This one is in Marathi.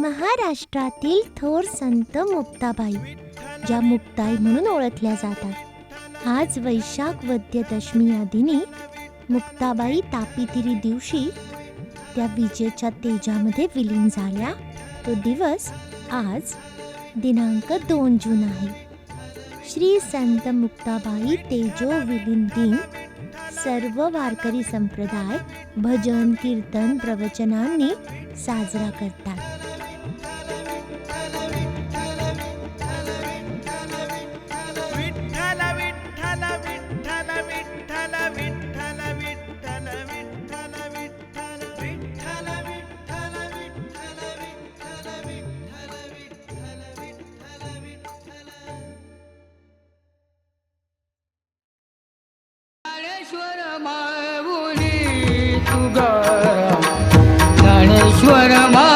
महाराष्ट्रातील थोर संत मुक्ताबाई ज्या मुक्ताई म्हणून ओळखल्या जातात. आज वैशाख वद्य दशमी या दिनी मुक्ताबाई तापीतिरी दिवशी त्या विजेच्या तेजामध्ये विलीन झाल्या. तो दिवस आज दिनांक दोन जून आहे. श्री संत मुक्ताबाई तेजो विलीन दिन सर्व वारकरी संप्रदाय भजन कीर्तन प्रवचनांनी साजरा करतात. சுகாரம் கணேஸ்வரமா